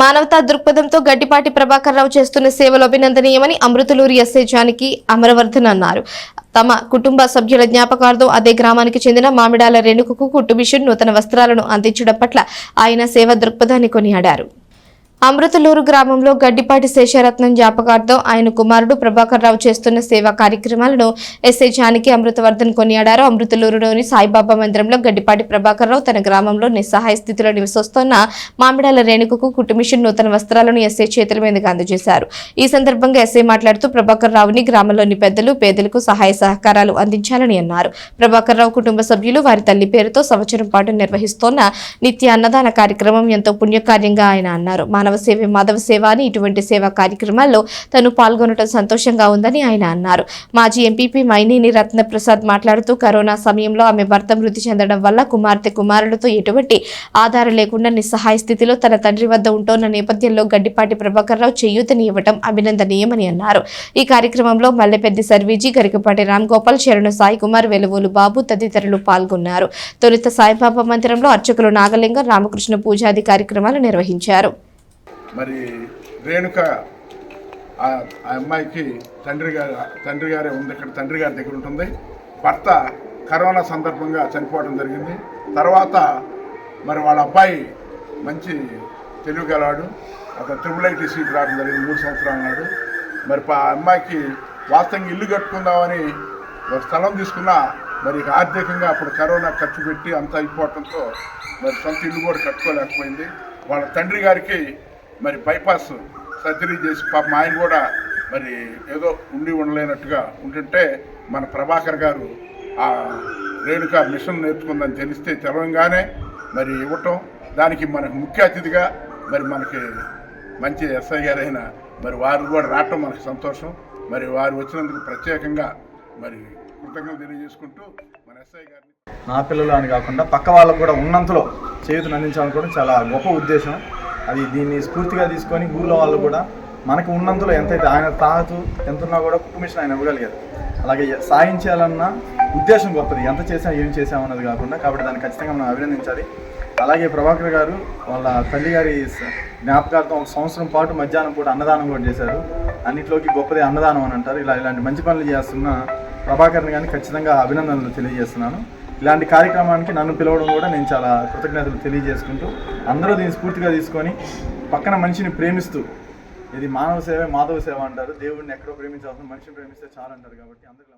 మానవతా దృక్పథంతో గడ్డిపాటి ప్రభాకర్ రావు చేస్తున్న సేవలు అభినందనీయమని అమృతలూరి ఎస్ఐ జానికి అమరవర్ధన్ అన్నారు. తమ కుటుంబ సభ్యుల జ్ఞాపకార్థం అదే గ్రామానికి చెందిన మామిడాల రేణుకకు కుట్టుబిషన్ నూతన వస్త్రాలను అందించడం పట్ల ఆయన సేవ దృక్పథాన్ని కొనియాడారు. అమృతలూరు గ్రామంలో గడ్డిపాటి శేషరత్నం జ్ఞాపకార్థం ఆయన కుమారుడు ప్రభాకర్ రావు చేస్తున్న సేవా కార్యక్రమాలను ఎస్ఐ జానకి అమృతవర్ధన్ కొనియాడారు. అమృతలూరులోని సాయిబాబా మందిరంలో గడ్డిపాటి ప్రభాకర్ రావు తన గ్రామంలో నిస్సహాయ స్థితిలో నివసిస్తున్న మామిడాల రేణుకకు కుటుంబిషన్ నూతన వస్త్రాలను ఎస్ఐ చేతుల మీదుగా అందజేశారు. ఈ సందర్భంగా ఎస్ఐ మాట్లాడుతూ ప్రభాకర్ రావుని గ్రామంలోని పెద్దలు పేదలకు సహాయ సహకారాలు అందించాలని అన్నారు. ప్రభాకర్ రావు కుటుంబ సభ్యులు వారి తల్లి పేరుతో సంవత్సరం పాటు నిర్వహిస్తోన్న నిత్య అన్నదాన కార్యక్రమం ఎంతో పుణ్యకార్యంగా ఆయన అన్నారు. మానవ సేవ మాధవ సేవ అని ఇటువంటి సేవా కార్యక్రమాల్లో తను పాల్గొనడం సంతోషంగా ఉందని ఆయన అన్నారు. మాజీ ఎంపీపీ మైనేని రత్నప్రసాద్ మాట్లాడుతూ కరోనా సమయంలో ఆమె భర్త మృతి చెందడం వల్ల కుమార్తె కుమారులతో ఎటువంటి ఆధారం లేకుండా నిస్సహాయ స్థితిలో తన తండ్రి వద్ద ఉంటోన్న నేపథ్యంలో గడ్డిపాటి ప్రభాకర్ రావు చేయూతని ఇవ్వడం అభినందనీయమని అన్నారు. ఈ కార్యక్రమంలో మల్లెపెద్ది సర్వీజీ గరికపాటి రామ్ గోపాల్ శరణు సాయి కుమార్ వెలువోలు బాబు తదితరులు పాల్గొన్నారు. తొలుత సాయిబాబా మందిరంలో అర్చకులు నాగలింగం రామకృష్ణ పూజాది కార్యక్రమాలు నిర్వహించారు. మరి రేణుక ఆ అమ్మాయికి తండ్రి గారు తండ్రి గారే ఉంది ఇక్కడ తండ్రి గారి దగ్గర ఉంటుంది. భర్త కరోనా సందర్భంగా చనిపోవడం జరిగింది. తర్వాత మరి వాళ్ళ అబ్బాయి మంచి తెలుగు గలవాడు ఒక ట్రిపుల్ ఐటీ సీట్ రావడం జరిగింది మూడు సంవత్సరాల నాడు. మరి పా అమ్మాయికి వాస్తవంగా ఇల్లు కట్టుకుందామని ఒక స్థలం తీసుకున్నా మరి ఆర్థికంగా అప్పుడు కరోనా ఖర్చు పెట్టి అంతా అయిపోవడంతో మరి సొంత ఇల్లు కూడా కట్టుకోలేకపోయింది. వాళ్ళ తండ్రి గారికి మరి బైపాస్ సర్జరీ చేసి పాప ఆయన కూడా మరి ఏదో ఉండి ఉండలేనట్టుగా ఉంటుంటే మన ప్రభాకర్ గారు ఆ రేణుక మిషన్ నేర్చుకుందని తెలిస్తే తెలవంగానే మరి ఇవ్వటం. దానికి మనకు ముఖ్య అతిథిగా మరి మనకి మంచి ఎస్ఐ గారైన మరి వారు కూడా రావటం మనకు సంతోషం. మరి వారు వచ్చినందుకు ప్రత్యేకంగా మరి కృతజ్ఞత తెలియజేసుకుంటూ మన ఎస్ఐ గారిని నా పిల్లలు అని కాకుండా పక్క వాళ్ళకు కూడా ఉన్నంతలో చేతులు అందించాలనుకోవడం చాలా గొప్ప ఉద్దేశం. అది దీన్ని స్ఫూర్తిగా తీసుకొని ఊళ్ళో వాళ్ళు కూడా మనకు ఉన్నంతలో ఎంతైతే ఆయన తాహతు ఎంత ఉన్నా కూడా కుటుంబ మిషన్ ఆయన ఇవ్వగలిగారు. అలాగే సాయం చేయాలన్న ఉద్దేశం గొప్పది. ఎంత చేసాం ఏం చేసాం అన్నది కాకుండా కాబట్టి దాన్ని ఖచ్చితంగా మనం అభినందించాలి. అలాగే ప్రభాకర్ గారు వాళ్ళ తల్లి గారి జ్ఞాపకార్థం ఒక సంవత్సరం పాటు మధ్యాహ్నం పూట అన్నదానం కూడా చేశారు. అన్నిట్లోకి గొప్పది అన్నదానం అని అంటారు. ఇలా ఇలాంటి మంచి పనులు చేస్తున్న ప్రభాకర్ని కానీ ఖచ్చితంగా అభినందనలు తెలియజేస్తున్నాను. ఇలాంటి కార్యక్రమానికి నన్ను పిలవడం కూడా నేను చాలా కృతజ్ఞతలు తెలియజేసుకుంటూ అందరూ దీన్ని స్ఫూర్తిగా తీసుకొని పక్కన మనిషిని ప్రేమిస్తూ ఇది మానవ సేవ మాధవ సేవ అంటారు. దేవుడిని ఎక్కడో ప్రేమించాల్సిన మనిషిని ప్రేమిస్తే చాలు అంటారు కాబట్టి అందరిలో